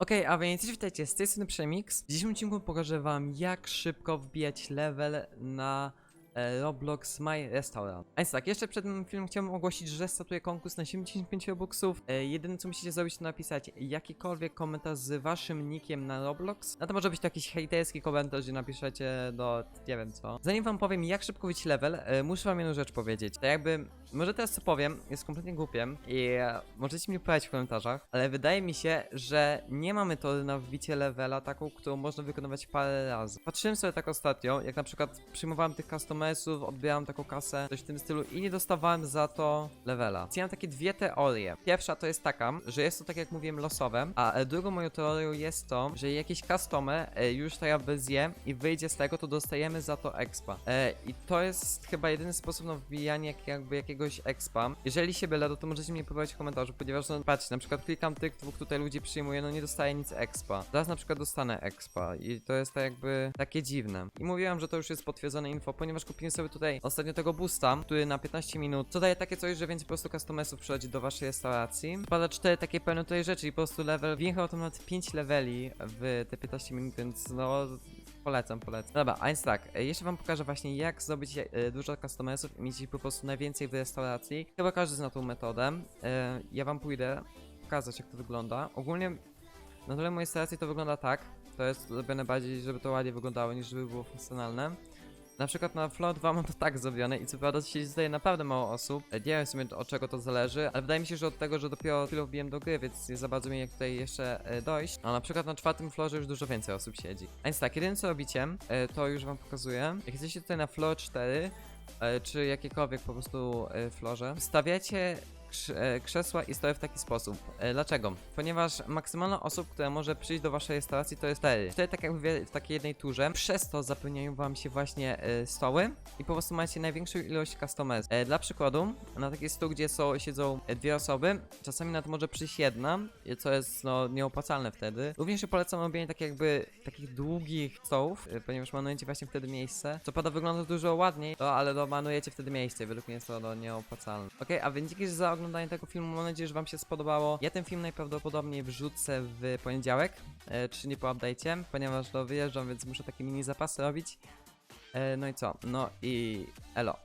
Okej, a więc witajcie, z tej strony Przemix. W dzisiejszym odcinku pokażę wam, jak szybko wbijać level na Roblox My Restaurant. A więc tak, jeszcze przed tym filmem chciałbym ogłosić, że startuję konkurs na 75 Robuxów. E, jedyne co musicie zrobić to napisać jakikolwiek komentarz z waszym nickiem na Roblox. No to może być to jakiś hejterski komentarz, gdzie napiszecie do nie wiem co. Zanim wam powiem jak szybko wbić level, e, muszę wam jedną rzecz powiedzieć. Tak jakby, może teraz co powiem jest kompletnie głupiem i e, możecie mi powiedzieć w komentarzach, ale wydaje mi się, że nie ma metody na wbicie levela taką, którą można wykonywać parę razy. Patrzyłem sobie tak ostatnio, jak na przykład przyjmowałem tych customersów, odbierałem taką kasę, coś w tym stylu i nie dostawałem za to levela. Więc ja mam takie dwie teorie. Pierwsza to jest taka, że jest to tak jak mówiłem losowe, a e, drugą moją teorią jest to, że jakiś customer e, już to jakby zje i wyjdzie z tego, to dostajemy za to expa. E, I to jest chyba jedyny sposób na wbijanie jak, jakby jakiegoś expa. Jeżeli się byle, to możecie mi powiedzieć w komentarzu, ponieważ no patrzcie, na przykład klikam tych dwóch tutaj ludzi przyjmuję, no nie dostaję nic expa. Zaraz na przykład dostanę expa i to jest tak jakby takie dziwne. I mówiłem, że to już jest potwierdzone info, ponieważ kupiłem sobie tutaj ostatnio tego boosta, który na 15 minut, co daje takie coś, że więcej po prostu customersów przychodzi do waszej restauracji. Wpada 4 takie pełne tutaj rzeczy i po prostu level, wjechał tam nawet 5 leveli w te 15 minut, więc no Polecam, polecam. Dobra, a więc tak, e, jeszcze wam pokażę właśnie jak zrobić e, dużo customersów i mieć ich po prostu najwięcej w restauracji. Chyba każdy zna tą metodę. E, ja wam pójdę pokazać jak to wygląda. Ogólnie na dole mojej restauracji to wygląda tak. To jest zrobione bardziej, żeby to ładnie wyglądało niż żeby było funkcjonalne. Na przykład na Float 2 mam to tak zrobione i co prawda siedzi tutaj naprawdę mało osób. E, Nie wiem w sumie od czego to zależy, ale wydaje mi się, że od tego, że dopiero chwilę wbiłem do gry, więc nie za bardzo mi jak tutaj jeszcze e, dojść. A na przykład na czwartym florze już dużo więcej osób siedzi. A więc tak, jedyne co robicie, e, to już wam pokazuję. Jak jesteście tutaj na floor 4, e, czy jakiekolwiek po prostu florze, stawiacie krzesła i stoły w taki sposób. E, Dlaczego? Ponieważ maksymalna osób, która może przyjść do waszej restauracji to jest 4. Wtedy tak jak mówię, w takiej jednej turze, przez to zapełniają wam się właśnie e, stoły i po prostu macie największą ilość customers. E, Dla przykładu, na taki stół, gdzie są, siedzą e, dwie osoby, czasami na to może przyjść jedna, e, co jest no nieopłacalne wtedy. Również polecam robienie tak jakby takich długich stołów, e, ponieważ manujecie właśnie wtedy miejsce. Co pada wygląda dużo ładniej, no, ale no, manujecie wtedy miejsce, według mnie jest to no, nieopłacalne. Okej, a więc dzięki za oglądanie tego filmu, mam nadzieję, że wam się spodobało. Ja ten film najprawdopodobniej wrzucę w poniedziałek, e, czy nie po update'cie, ponieważ no wyjeżdżam, więc muszę takie mini zapasy robić. E, no i co? No i elo.